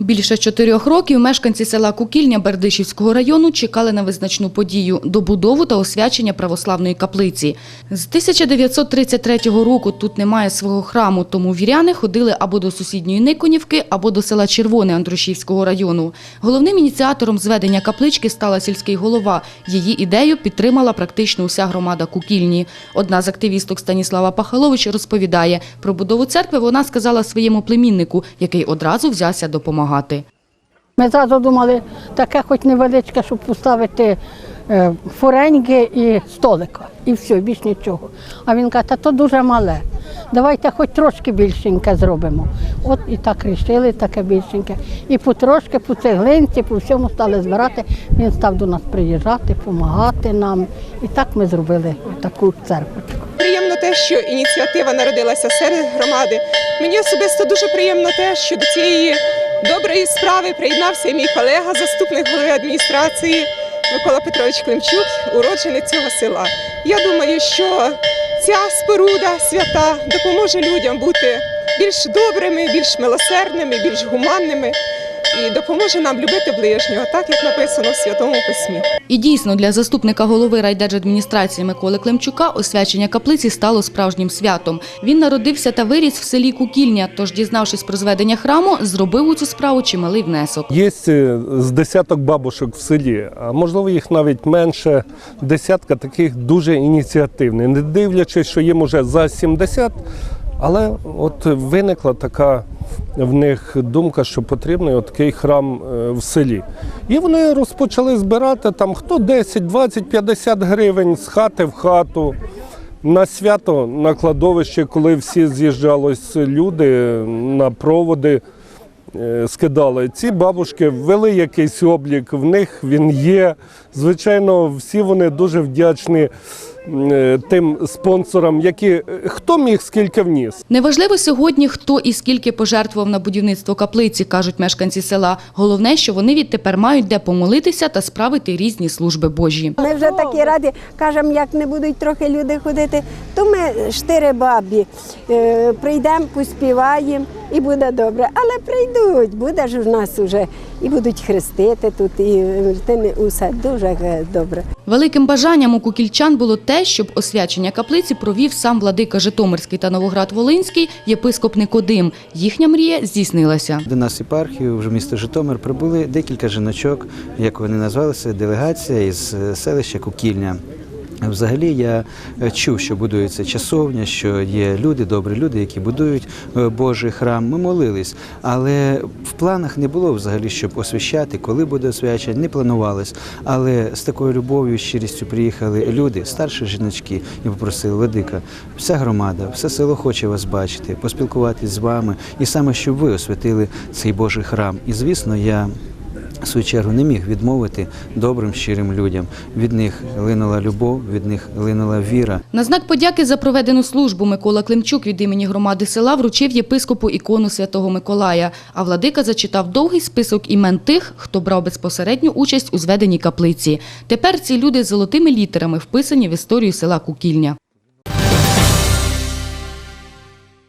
Більше чотирьох років мешканці села Кукільня Бердичівського району чекали на визначну подію – добудову та освячення православної каплиці. З 1933 року тут немає свого храму, тому віряни ходили або до сусідньої Никонівки, або до села Червоне Андрушівського району. Головним ініціатором зведення каплички стала сільський голова. Її ідею підтримала практично уся громада Кукільні. Одна з активісток Станіслава Пахалович розповідає, про будову церкви вона сказала своєму племіннику, який одразу взявся допомагати. Ми зразу думали, таке хоч невеличке, щоб поставити е, фуреньки і столика. І все, більш нічого. А він каже, то дуже мале. Давайте хоч трошки більшеньке зробимо. От і так рішили, таке більшеньке. І потрошки, по цеглинці, по всьому стали збирати. Він став до нас приїжджати, допомагати нам. І так ми зробили таку церквочку. Те, що ініціатива народилася серед громади. Мені особисто дуже приємно те, що до цієї доброї справи приєднався мій колега, заступник голови адміністрації Микола Петрович Климчук, уродженець цього села. Я думаю, що ця споруда свята допоможе людям бути більш добрими, більш милосердними, більш гуманними і допоможе нам любити ближнього, так як написано в Святому Письмі. І дійсно, для заступника голови райдержадміністрації Миколи Климчука освячення каплиці стало справжнім святом. Він народився та виріс в селі Кукільня, тож, дізнавшись про зведення храму, зробив у цю справу чималий внесок. Є е, з десяток бабушок в селі, а можливо їх навіть менше десятка таких дуже ініціативних. Не дивлячись, що їм уже за 70, але от виникла така в них думка, що потрібний такий храм е, в селі. І вони розпочали збирати там хто 10, 20, 50 гривень з хати в хату. На свято на кладовище, коли всі з'їжджались люди на проводи, е, скидали. Ці бабушки ввели якийсь облік, в них він є. Звичайно, всі вони дуже вдячні тим спонсорам, які е, хто міг скільки вніс. Неважливо сьогодні, хто і скільки пожертвував на будівництво каплиці, кажуть мешканці села. Головне, що вони відтепер мають де помолитися та справити різні служби Божі. Ми вже такі раді, кажемо, як не будуть трохи люди ходити, то ми штири бабі е, прийдемо, поспіваємо і буде добре. Але прийдуть, буде ж у нас уже і будуть хрестити тут, і усе дуже е, добре. Великим бажанням у кукільчан було те, щоб освячення каплиці провів сам владика Житомирський та Новоград-Волинський єпископ Никодим. Їхня мрія здійснилася. До нас єпархію, вже місто Житомир, прибули декілька жіночок, як вони назвалися, делегація із е, селища Кукільня. Взагалі я е, чув, що будується часовня, що є люди, добрі люди, які будують е, Божий храм. Ми молились, але в планах не було взагалі, щоб освящати, коли буде освячення, не планувалось. Але з такою любов'ю, щирістю приїхали люди, старші жіночки, і попросили Владика, вся громада, все село хоче вас бачити, поспілкуватись з вами, і саме щоб ви освятили цей Божий храм. І звісно, я. В свою чергу не міг відмовити добрим щирим людям. Від них линула любов, від них линула віра. На знак подяки за проведену службу Микола Климчук від імені громади села вручив єпископу ікону святого Миколая, а владика зачитав довгий список імен тих, хто брав безпосередню участь у зведенні каплиці. Тепер ці люди з золотими літерами вписані в історію села Кукільня.